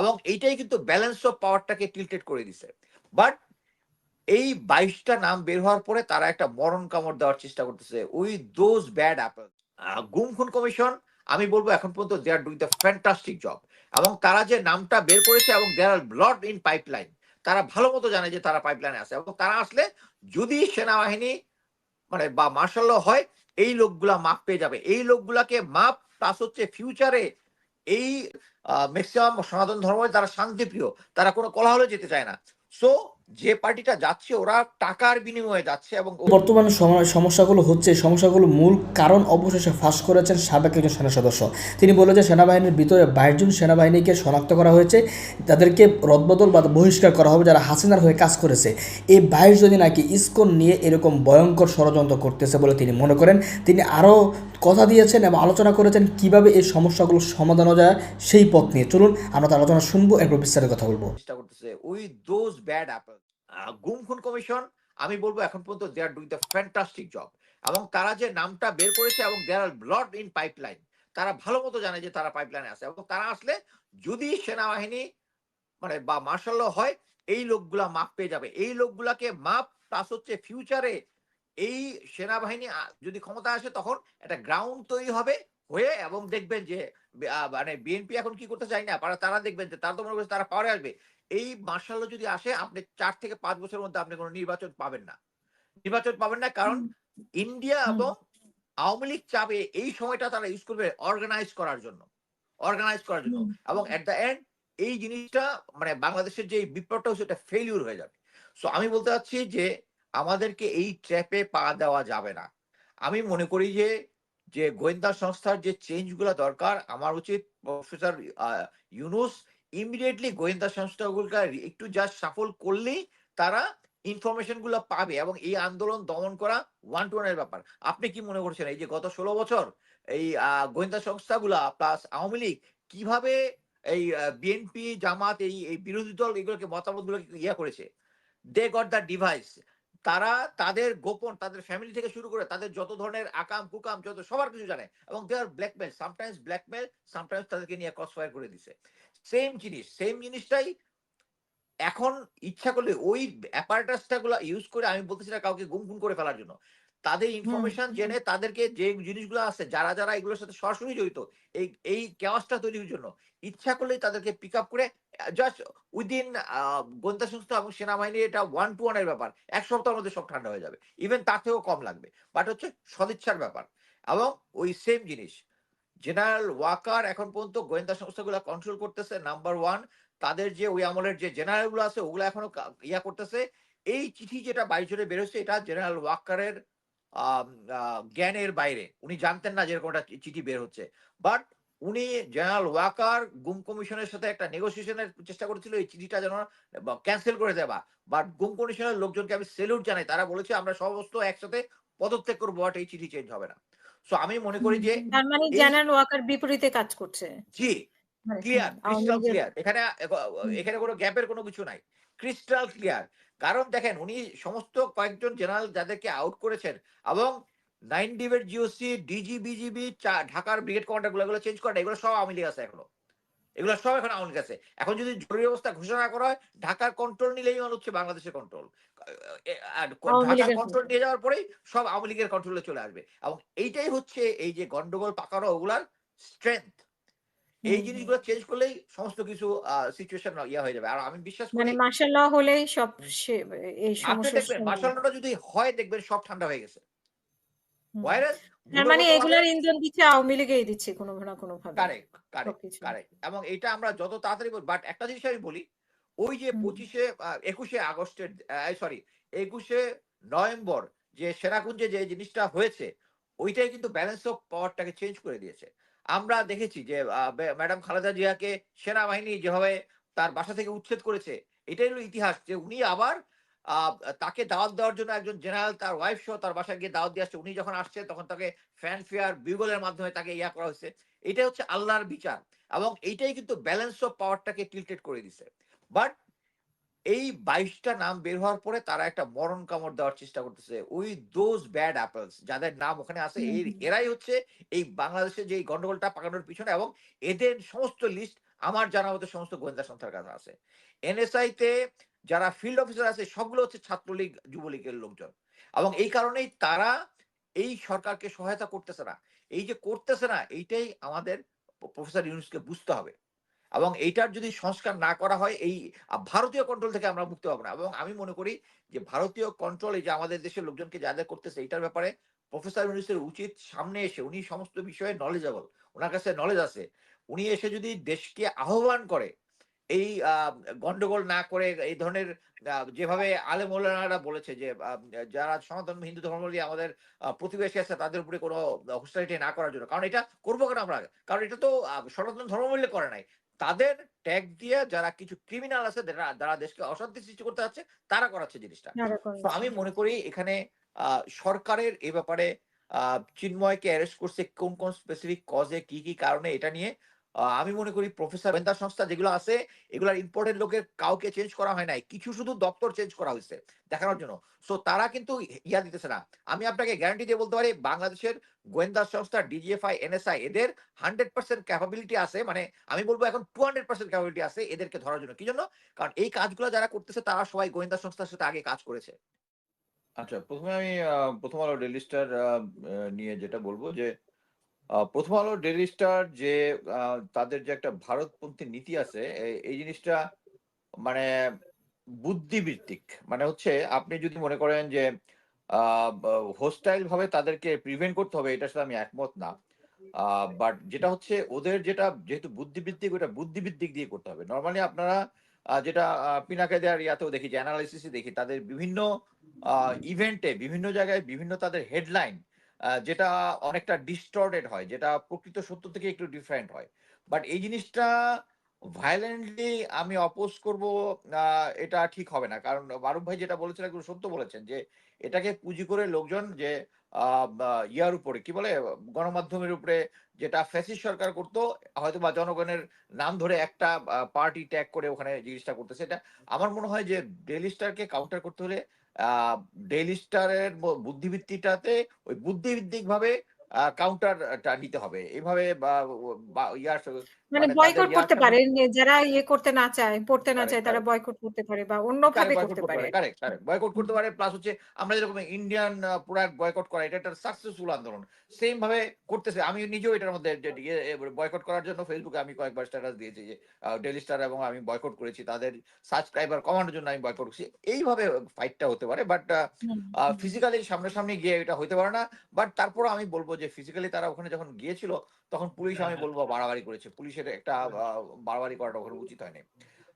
এবং এইটাই কিন্তু ব্যালেন্স অফ পাওয়ারটাকে টিল্টেড করে দিছে। বাট এই বাইশটা নাম বের হওয়ার পরে তারা একটা মরণ কামড় দেওয়ার চেষ্টা করতেছে উই দোজ ব্যাড অ্যাপল গুম খুন কমিশন, আমি বলব এখন পর্যন্ত they are doing the fantastic job এবং তারা যে নামটা বের করেছে এবং they are blood in pipeline তারা ভালো মতো জানে যে তারা পাইপলাইনে আছে। এবং তারা আসলে যদি সেনাবাহিনী মানে বা মার্শাল হয়, এই লোকগুলা মাপ পেয়ে যাবে। এই লোকগুলাকে মাপ প্লাস হচ্ছে ফিউচারে এই মেক্সিমাম সনাতন ধর্ম তারা শান্তিপ্রিয় তারা কোনো কলাহলে যেতে চায় না। সো যে পার্টিটা যাচ্ছে ওরা টাকার বিনিময়ে যাচ্ছে এবং বর্তমানে সমস্যাগুলো হচ্ছে সমস্যাগুলো মূল কারণ অবশেষে ফাঁস করেছেন সাবেক একজন সেনা সদস্য। তিনি বললেন যে সেনাবাহিনীর ভিতরে বাইশ জন সেনাবাহিনীকে শনাক্ত করা হয়েছে। তাদেরকে রদবদল বা বহিষ্কার করা হবে যারা হাসিনার হয়ে কাজ করেছে। এই বাইশ জনই নাকি ইসকন নিয়ে এরকম ভয়ঙ্কর ষড়যন্ত্র করতেছে বলে তিনি মনে করেন। তিনি আরও কথা দিয়েছেন এবং আলোচনা করেছেন কীভাবে এই সমস্যাগুলো সমাধান যায় সেই পথ নিয়ে। চলুন আমরা তার আলোচনা শুনব এরপর বিস্তারিত কথা বলব। চেষ্টা করতেছে। We those bad apple. গুম খুন কমিশন, আমি বলব এখন পর্যন্ত they are doing the fantastic job এবং তারা যে নামটা বের করেছে এবং they are blood in pipeline তারা ভালো মতো জানে যে তারা পাইপলাইনে আছে। এবং তারা আসলে যদি সেনাবাহিনী মানে বা মার্শাল হয়, এই লোকগুলা মাপ পেয়ে যাবে। এই লোকগুলাকে মাপ প্লাস হচ্ছে ফিউচারে এই সেনাবাহিনী যদি ক্ষমতা আসে তখন একটা গ্রাউন্ড তৈরি হবে হয়ে এবং দেখবেন যে মানে বিএনপি এখন কি করতে চায় না, তারা দেখবেন যে তারা তো মনে করছে তারা পাওয়ারে আসবে। এই মার্শাল যদি আসে আপনি চার থেকে পাঁচ বছরের মধ্যে আপনি কোনো নির্বাচন পাবেন না। নির্বাচন পাবেন না কারণ ইন্ডিয়া এবং আওয়ামী লীগ চাবে এই সময়টা তারা ইউজ করবে অর্গানাইজ করার জন্য। অর্গানাইজ করার জন্য। এবং এট দ্য এন্ড এই জিনিসটা মানে বাংলাদেশের যে বিপ্লবটা হচ্ছে এটা ফেলিউর হয়ে যাবে। সো আমি বলতে চাচ্ছি যে আমাদেরকে এই ট্র্যাপে পা দেওয়া যাবে না। আমি মনে করি যে যে গোয়েন্দা সংস্থার যে চেঞ্জগুলা দরকার আমার উচিত প্রফেসর ইউনুস ইমিডিয়েটলি গোয়েন্দা সংস্থাগুলোকে একটু জাস্ট সাফল করলেই তারা ইনফরমেশনগুলো পাবে এবং এই আন্দোলন দমন করা ওয়ান টু ওয়ানের ব্যাপার। আপনি কি মনে করছেন এই যে গত ষোলো বছর এই গোয়েন্দা সংস্থাগুলা প্লাস আওয়ামী লীগ কীভাবে এই বিএনপি জামাত, এই বিরোধী দল এগুলোকে মতামত গুলোকে ইয়া করেছে? দে গট দ্য ডিভাইস তারা তাদের গোপন, তাদের ফ্যামিলি থেকে শুরু করে তাদের যত ধরনের আকাম, কুকাম, যত সবার কিছু জানে এবং they are blackmail sometimes blackmail sometimes তাদেরকে নিয়ে ক্রস ফায়ার করে দিছে। সেম জিনিস সেম জিনিসটাই এখন ইচ্ছা করলে ওই অ্যাপারেটাসটা গুলো ইউজ করে আমি বলতেছি না কাউকে গুম গুম করে ফেলার জন্য। তাদের ইনফরমেশন জেনে তাদেরকে যে জিনিসগুলো আছে যারা যারা এগুলোর সাথে সরাসরি জড়িত এই এই কেওয়াসটা তৈরির জন্য ইচ্ছা করলেই তাদেরকে পিক আপ করে জাস্ট উইদিন গোয়েন্দা সংস্থা এবং সেনাবাহিনী এটা ওয়ান টু ওয়ানের ব্যাপার। এক সপ্তাহের মধ্যে সব ঠান্ডা হয়ে যাবে। ইভেন তার থেকেও কম লাগবে। বাট হচ্ছে সদিচ্ছার ব্যাপার। এবং ওই সেম জিনিস জেনারেল ওয়াকার এখন পর্যন্ত গোয়েন্দা সংস্থাগুলো কন্ট্রোল করতেছে নাম্বার ওয়ান তাদের যে ওই আমলের যে জেনারেলগুলো আছে ওগুলো এখনও ইয়া করতেছে। এই চিঠি যেটা বাইশ জনে বেরোচ্ছে এটা জেনারেল ওয়াকারের জ্ঞানের বাইরে। উনি জানতেন না যেরকম একটা চিঠি বের হচ্ছে। বাট উনি জেনারেল ওয়াকার গুম কমিশনের সাথে একটা নেগোসিয়েশনের চেষ্টা করেছিল এই চিঠিটা যেন ক্যান্সেল করে দেওয়া। বাট গুম কমিশনের লোকজনকে আমি সেলুট জানাই। তারা বলেছে আমরা সমস্ত একসাথে পদত্যাগ করব বাট এই চিঠি চেঞ্জ হবে না। সো আমি মনে করি যে তার মানে জেনারেল ওয়াকার বিপরীতে কাজ করছে। জি ক্লিয়ার ক্রিস্টাল ক্লিয়ার এখানে এখানে কোনো গ্যাপের কোনো কিছু নাই। ক্রিস্টাল ক্লিয়ার কারণ দেখেন উনি সমস্ত কয়েকজন জেনারেল যাদেরকে আউট করেছেন এবং নাইন ডিবের জিওসি ডিজি বিজিবি ঢাকার ব্রিগেড কমান্ডারগুলো চেঞ্জ করা এগুলো সব আওয়ামী লীগ আছে এখনও। এগুলো সব এখন আওয়ামী লীগ আছে। এখন যদি জরুরি অবস্থা ঘোষণা করা হয় ঢাকার কন্ট্রোল নিলেই মানে হচ্ছে বাংলাদেশের কন্ট্রোল আর ঢাকার কন্ট্রোল নিয়ে যাওয়ার পরেই সব আওয়ামী লীগের কন্ট্রোলে চলে আসবে। এবং এইটাই হচ্ছে এই যে গন্ডগোল পাকানো ওগুলার স্ট্রেংথ এই। জিনিসগুলো চেঞ্জ করলেই সমস্ত কিছু সিচুয়েশন ইয়া হয়ে যাবে। আর আমি বিশ্বাস করি মানে মার্শাল ল হলেই সব এই সমস্যা দেখবেন মার্শালটা যদি হয় দেখবেন সব ঠান্ডা হয়ে গেছে। মানে এগুলার ইন্ধন দিচ্ছে আওয়ামী লীগই দিচ্ছে কোনো না কোনো ভাবে কারেক্ট কারেক্ট কারেক্ট এবং এটা আমরা যত তাড়াতাড়ি বাট একটা জিনিস আমি বলি ওই যে পঁচিশে একুশে আগস্টের সরি একুশে নভেম্বর যে সেরাকুঞ্জে যে জিনিসটা হয়েছে ওইটাই কিন্তু ব্যালেন্স অফ পাওয়ারটাকে চেঞ্জ করে দিয়েছে। আমরা দেখেছি যে ম্যাডাম খালেদা জিয়াকে সেনাবাহিনী যেভাবে তার বাসা থেকে উচ্ছেদ করেছে, এটাই হলো ইতিহাস যে, উনি আবার তাকে দাওয়াত দেওয়ার জন্য একজন জেনারেল তার ওয়াইফ সহ তার বাসায় গিয়ে দাওয়াত দিয়ে আসছে। উনি যখন আসছে, তখন তাকে ফ্যান ফেয়ার বিগলের মাধ্যমে তাকে ইয়া করা হয়েছে। এটা হচ্ছে আল্লাহর বিচার এবং এইটাই কিন্তু ব্যালেন্স অফ পাওয়ারটাকে টিল্টেড করে দিছে। বাট এই বাইশটা নাম বের হওয়ার পরে তারা একটা মরণ কামড় দেওয়ার চেষ্টা করতেছে। উই দোজ ব্যাড অ্যাপলস যাদের নাম ওখানে আছে। এরাই হচ্ছে এই বাংলাদেশে যে গন্ডগোলটা পাকানোর পিছনে এবং এদের সমস্ত লিস্ট আমার জানা মতো সমস্ত গোয়েন্দা সংস্থার কাছে আছে। এনএসআই তে যারা ফিল্ড অফিসার আছে সবগুলো হচ্ছে ছাত্রলীগ যুবলীগের লোকজন। এবং এই কারণেই তারা এই সরকারকে সহায়তা করতেছে না। এই যে করতেছে না এইটাই আমাদের প্রফেসর ইউনুসকে বুঝতে হবে। এবং এইটার যদি সংস্কার না করা হয়, এই ভারতীয় কন্ট্রোল থেকে আমরা মুক্তি পাবো না। এবং আমি মনে করি যে ভারতীয় কন্ট্রোল যে আমাদের দেশের লোকজনকে যা যা করতেছে, এইটার ব্যাপারে প্রফেসর ইউনুসের উচিত সামনে এসে উনি সমস্ত বিষয়ে নলেজেবল ওনার কাছে নলেজ আছে। উনি এসে যদি দেশকে আহ্বান করে, এই গন্ডগোল না করে, এই ধরনের যেভাবে আলে মৌলানারা বলেছে যে যারা সনাতন হিন্দু ধর্মাবলী আমাদের প্রতিবেশী আছে, তাদের উপরে কোনো হোস্টালিটি না করার জন্য। কারণ এটা করব কেন আমরা? কারণ এটা তো সনাতন ধর্মাবলী করে নাই। তাদের ট্যাগ দিয়ে যারা কিছু ক্রিমিনাল আছে যারা দেশকে অশান্তি সৃষ্টি করতে যাচ্ছে তারা করাচ্ছে জিনিসটা। তো আমি মনে করি এখানে আহ, সরকারের এ ব্যাপারে আহ, চিন্ময়কে অ্যারেস্ট করছে কোন কোন স্পেসিফিক কজে কি কি কারণে এটা নিয়ে আমি মনে করি প্রফেসর গোয়েন্দা সংস্থা যেগুলো আছে এগুলার ইম্পর্টেন্ট লোকের কাউকে চেঞ্জ করা হয় নাই। কিছু শুধু দপ্তর চেঞ্জ করা হয়েছে দেখানোর জন্য। সো তারা কিন্তু ইয়া দিতেছে না। আমি আপনাকে গ্যারান্টি দিয়ে বলতে পারি বাংলাদেশের গোয়েন্দা সংস্থা ডিজিএফআই এনএসআই এদের হান্ড্রেড পার্সেন্ট ক্যাপাবিলিটি আছে। মানে আমি বলব এখন টু হান্ড্রেড পার্সেন্ট ক্যাপাবিলিটি আছে এদেরকে ধরার জন্য। কি জন্য? কারণ এই কাজগুলো যারা করতেছে তারা সবাই গোয়েন্দা সংস্থার সাথে আগে কাজ করেছে। আচ্ছা প্রথমে আমি প্রথম আলো ডেলি স্টার আহ, আহ, নিয়ে যেটা বলব যে প্রথম আলো ডেলি স্টার যে তাদের যে একটা ভারতপন্থী নীতি আছে এই- জিনিসটা মানে বুদ্ধিবৃত্তিক। মানে হচ্ছে আপনি যদি মনে করেন যে হোস্টাইল ভাবে তাদেরকে প্রিভেন্ট করতে হবে, এটার সাথে আমি একমত না। বাট যেটা হচ্ছে ওদের যেটা যেহেতু বুদ্ধিবৃত্তিক, ওটা বুদ্ধিবৃত্তিক দিয়ে করতে হবে। নর্মালি আপনারা যেটা পিনাকে দেওয়ার ইয়াতেও দেখি, যে অ্যানালাইসিসে দেখি, তাদের বিভিন্ন ইভেন্টে বিভিন্ন জায়গায় বিভিন্ন তাদের হেডলাইন যেটা অনেকটা ডিস্টর্টেড হয়, যেটা প্রকৃত সত্য থেকে একটু ডিফারেন্ট হয়। বাট এই জিনিসটা ভায়োলেন্টলি আমি অপোজ করব এটা ঠিক হবে না। কারণ মারুফ ভাই যেটা বলেছেন, একদম সত্য বলেছেন যে, এটাকে পুঁজি করে লোকজন যে ইয়ার উপরে, কি বলে, গণমাধ্যমের উপরে যেটা ফ্যাসিস্ট সরকার করতো, হয়তো বা জনগণের নাম ধরে একটা পার্টি ট্যাগ করে ওখানে জিনিসটা করতেছে। এটা আমার মনে হয় যে ডেইলি স্টারকে কাউন্টার করতে হলে ডেইলি স্টারের বুদ্ধিবৃত্তিটাতে ওই বুদ্ধিভিত্তিক ভাবে কাউন্টারটা নিতে হবে। এইভাবে বা বা- ইয়ার মানে মানে বয়কট করতে পারে যারা ইয়ে করতে না চায় পড়তে না চায় তারা বয়কট করতে পারে বা অন্যভাবে করতে পারে। পারে কারেক্ট কারেক্ট বয়কট করতে পারে প্লাস হচ্ছে আমরা যেরকম ইন্ডিয়ান প্রোডাক্ট বয়কট করা এটা একটা সাকসেসফুল আন্দোলন। সেম ভাবে করতেছে আমি নিজেও এটার মধ্যে বয়কট করার জন্য ফেসবুকে আমি কয়েকবার স্ট্যাটাস দিয়েছি যে ডেলি স্টার এবং আমি বয়কট করেছি তাদের সাবস্ক্রাইবার কমানোর জন্য আমি বয়কট করছি। এইভাবে ফাইটটা হতে পারে বাট ফিজিক্যালি সামনাসামনি গিয়ে এটা হতে পারে না বাট তারপরও আমি বলব যে ফিজিক্যালি তারা ওখানে যখন গিয়েছিল তখন পুলিশ আমি বলব বাড়াবাড়ি করেছে। পুলিশের একটা আহ, বাড়াবাড়ি করাটা ওখানে উচিত হয়নি।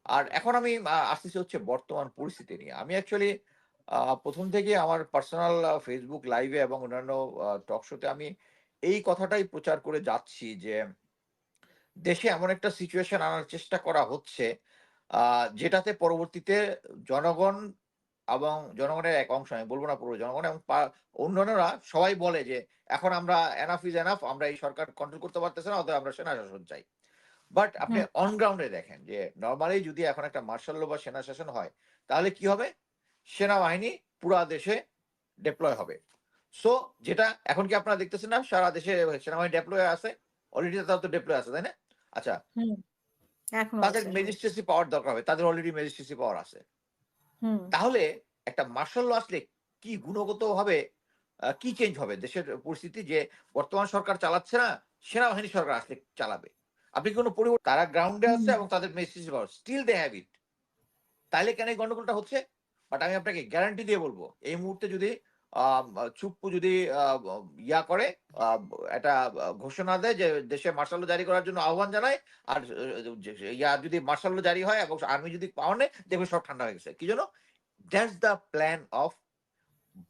আর এখন আমি আসতেছি হচ্ছে বর্তমান পরিস্থিতি নিয়ে। আমি অ্যাকচুয়ালি প্রথম থেকে আমার পার্সোনাল ফেসবুক লাইভে এবং অন্যান্য টক শোতে আমি এই কথাটাই প্রচার করে যাচ্ছি যে দেশে এমন একটা সিচুয়েশন আনার চেষ্টা করা হচ্ছে আহ, যেটাতে পরবর্তীতে জনগণ এবং জনগণের এক অংশ আমি বলব না পুরো জনগণ এবং অন্যান্যরা সবাই বলে যে এখন আমরা এনাফ ইজ এনাফ আমরা এই সরকার কন্ট্রোল করতে পারতেছে না অতএব আমরা সেনা শাসন চাই। বাট আপনি অন গ্রাউন্ডে দেখেন যে নর্মালি যদি এখন একটা মার্শাল ল বা সেনা শাসন হয় তাহলে কি হবে? সেনাবাহিনী পুরা দেশে ডেপ্লয় হবে। সো যেটা এখন কি আপনারা দেখতেছেন না সারা দেশে সেনাবাহিনী ডেপ্লয় আছে অলরেডি তারা তো ডেপ্লয় আছে তাই না? আচ্ছা। তাদের। ম্যাজিস্ট্রেসি পাওয়ার দরকার হবে তাদের অলরেডি ম্যাজিস্ট্রেসি পাওয়ার আছে। তাহলে একটা মার্শাল ল আসলে কি গুণগত ভাবে কি চেঞ্জ হবে? দেশের পরিস্থিতি যে বর্তমান সরকার চালাচ্ছে না সেনাবাহিনী সরকার আসলে চালাবে। আপনি কোনো পরিবর্তন তারা গ্রাউন্ডে আছে এবং তাদের message still they have it তাহলে কেন এই গন্ডগোলটা হচ্ছে? বাট আমি আপনাকে গ্যারান্টি দিয়ে বলব এই মুহূর্তে যদি চুপ্পু যদি ইয়া করে একটা ঘোষণা দেয় যে দেশে মার্শাল জারি করার জন্য আহ্বান জানায় আর ইয়া যদি মার্শাল জারি হয় এবং আর্মি যদি পাওয়া নেয় দেখবে সব ঠান্ডা হয়ে গেছে। কি জন্য? That's the plan of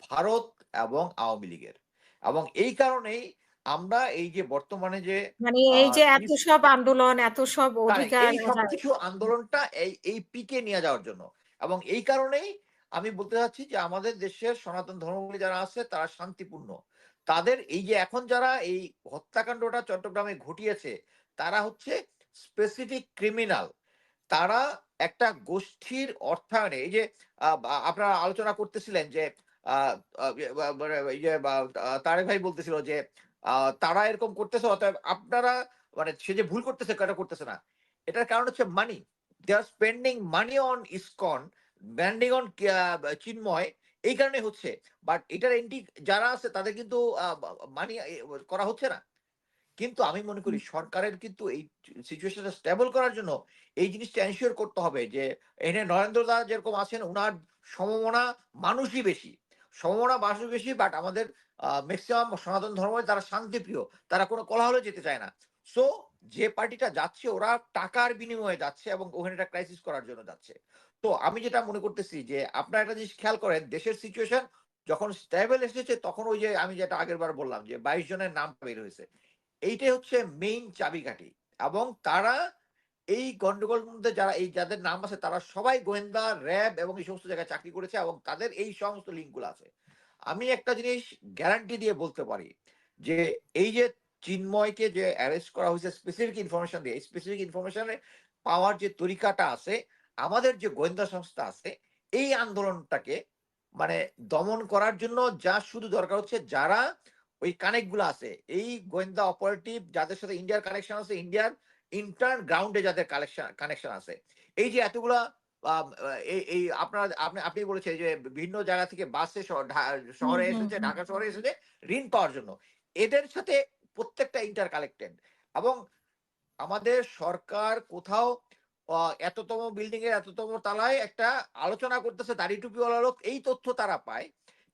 Bharat এবং আওয়ামী লীগের। এবং এই কারণেই আমরা এই যে বর্তমানে যে মানে এই যে এত সব আন্দোলন এত সব অধিকার এই সবকিছু আন্দোলনটা এই এই পিকে নিয়ে যাওয়ার জন্য। এবং এই কারণেই আমি বলতে চাচ্ছি যে আমাদের দেশের সনাতন ধর্মগুলি যারা আছে, তারা শান্তিপূর্ণ। তাদের এই যে এখন যারা এই হত্যাকাণ্ডটা চট্টগ্রামে ঘটিয়েছে, তারা হচ্ছে স্পেসিফিক ক্রিমিনাল তারা একটা গোষ্ঠীর অর্থায়নে এই যে আপনারা আলোচনা করতেছিলেন যে মানে তারেক ভাই বলতেছিল যে তারা এরকম করতেছে, অতএব আপনারা মানে সে যে ভুল করতেছে কেন করতেছে না। এটার কারণ হচ্ছে money they are spending money on ISKCON banning on Chinmoy এই কারণে হচ্ছে। বাট এটার এন্টি যারা আছে তাদের কিন্তু মানি করা হচ্ছে না। কিন্তু আমি মনে করি সরকারের কিন্তু এই সিচুয়েশনটা স্টেবল করার জন্য এই জিনিসটা এনশিওর করতে হবে যে এখানে নরেন্দ্র দা যেরকম আছেন ওনার সমমনা মানুষই বেশি। সমমনা মানুষ বেশি বাট আমাদের ম্যাক্সিমাম সনাতন ধর্ম তারা শান্তিপ্রিয়। তারা কোনো কোলাহলে যেতে চায় না। সো যে পার্টিটা যাচ্ছে ওরা টাকার বিনিময়ে যাচ্ছে এবং ওখানে একটা ক্রাইসিস করার জন্য যাচ্ছে। তো আমি যেটা মনে করতেছি যে আপনারা একটা জিনিস খেয়াল করেন, দেশের সিচুয়েশন যখন স্টেবল এসেছে তখন ওই যে আমি যেটা আগের বার বললাম যে বাইশ জনের নাম বের হয়েছে। এইটাই হচ্ছে মেইন চাবিকাঠি এবং তারা এই গন্ডগোল মধ্যে যারা এই যাদের নাম আছে তারা সবাই গোয়েন্দা, র্যাব এবং এই সমস্ত জায়গায় চাকরি করেছে এবং তাদের এই সমস্ত লিঙ্কগুলো আছে। আমি একটা জিনিস গ্যারান্টি দিয়ে বলতে পারি যে এই যে চিন্ময়কে যে অ্যারেস্ট করা হয়েছে স্পেসিফিক ইনফরমেশন দিয়ে স্পেসিফিক ইনফরমেশনে পাওয়ার যে তরিকাটা আছে আমাদের যে গোয়েন্দা সংস্থা আছে এই আন্দোলনটাকে মানে দমন করার জন্য যা শুধু দরকার হচ্ছে যারা ওই কানেক্টগুলো আছে এই গোয়েন্দা অপারেটিভ যাদের সাথে ইন্ডিয়ার কানেকশন আছে ইন্ডিয়ার ইন্টার্ন গ্রাউন্ডে যাদের কালেকশন কানেকশন আছে। এই যে এতগুলা এই আপনার আপনি আপনি বলেছেন যে বিভিন্ন জায়গা থেকে বাসে শহরে এসেছে ঢাকা শহরে এসেছে ঋণ পাওয়ার জন্য। এদের সাথে প্রত্যেকটা ইন্টার কালেক্টেড এবং আমাদের সরকার কোথাও এততম বিল্ডিং এর এততম তালায় একটা আলোচনা করতেছে দাড়ি টুপিওয়ালা লোক এই তথ্য তারা পায়।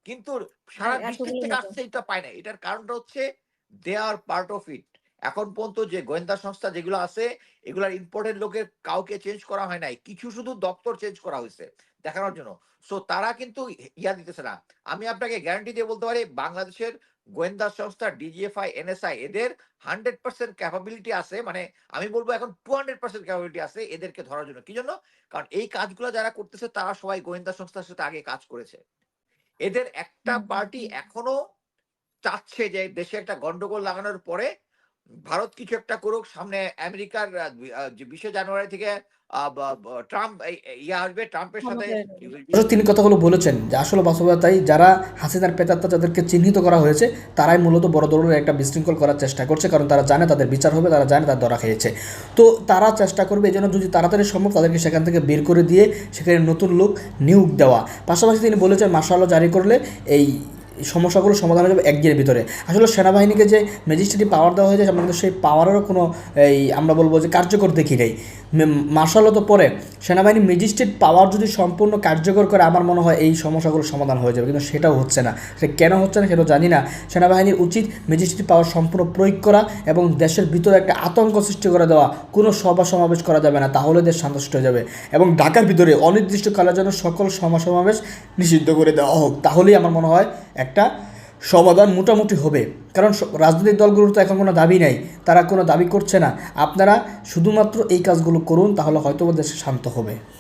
কিন্তু সারা হ্যাঁ, ডিস্ট্রিক্ট থেকে আসছে এটা পায় না এটার কারণটা হচ্ছে দে আর পার্ট অফ ইট এখন পর্যন্ত যে গোয়েন্দা সংস্থা যেগুলো আছে এগুলার ইম্পর্টেন্ট লোকের কাউকে চেঞ্জ করা হয় নাই। কিছু শুধু দপ্তর চেঞ্জ করা হয়েছে দেখানোর জন্য। সো তারা কিন্তু ইয়া দিতেছে না। আমি আপনাকে গ্যারান্টি দিয়ে বলতে পারি বাংলাদেশের গোয়েন্দা সংস্থা ডিজিএফআই এনএসআই এদের হান্ড্রেড পার্সেন্ট ক্যাপাবিলিটি আছে মানে আমি বলব এখন টু হান্ড্রেড পার্সেন্ট ক্যাপাবিলিটি আছে এদেরকে ধরার জন্য। কি জন্য? কারণ এই কাজগুলো যারা করতেছে তারা সবাই গোয়েন্দা সংস্থার সাথে আগে কাজ করেছে। এদের একটা পার্টি। এখনও চাচ্ছে যে দেশে একটা গন্ডগোল লাগানোর পরে ভারত কিছু একটা করুক সামনে আমেরিকার বিশে জানুয়ারি থেকে ট্রাম্প এই- এই ইয়ে আসবে ট্রাম্পের সাথে তিনি কথাগুলো বলেছেন যে আসলে বাস্তবতাই যারা হাসিনার পেতাত্তা যাদেরকে চিহ্নিত করা হয়েছে তারাই মূলত বড় ধরনের একটা বিশৃঙ্খল করার চেষ্টা করছে কারণ তারা জানে তাদের বিচার হবে তারা জানে তার ধরা খেয়েছে। তো তারা চেষ্টা করবে এই জন্য যদি তাড়াতাড়ি সম্ভব তাদেরকে সেখান থেকে বের করে দিয়ে সেখানে নতুন লোক নিয়োগ দেওয়া। পাশাপাশি তিনি বলেছেন মার্শাল জারি করলে এই সমস্যাগুলো সমাধান হয়ে যাবে একদিনের ভিতরে। আসলে সেনাবাহিনীকে যে ম্যাজিস্ট্রেটি পাওয়ার দেওয়া হয়েছে আমরা কিন্তু সেই পাওয়ারেরও কোনো এই আমরা বলব যে কার্যকর দেখি নেই। মার্শাল তো পরে সেনাবাহিনী ম্যাজিস্ট্রেট পাওয়ার যদি সম্পূর্ণ কার্যকর করে, আমার মনে হয় এই সমস্যাগুলো সমাধান হয়ে যাবে। কিন্তু সেটাও হচ্ছে না। সেটা কেন হচ্ছে না সেটাও জানি না। সেনাবাহিনীর উচিত ম্যাজিস্ট্রেট পাওয়ার সম্পূর্ণ প্রয়োগ করা এবং দেশের ভিতরে একটা আতঙ্ক সৃষ্টি করে দেওয়া। কোনো সভা সমাবেশ করা যাবে না, তাহলে দেশ সন্তুষ্ট হয়ে যাবে। এবং ঢাকার ভিতরে অনির্দিষ্টকালের জন্য সকল সভা সমাবেশ নিষিদ্ধ করে দেওয়া হোক, তাহলেই আমার মনে হয় একটা সমাধান মোটামুটি হবে। কারণ রাজনৈতিক দলগুলোর তো এখন কোনো দাবি নাই, তারা কোনো দাবি করছে না। আপনারা শুধুমাত্র এই কাজগুলো করুন, তাহলে হয়তো দেশে শান্ত হবে।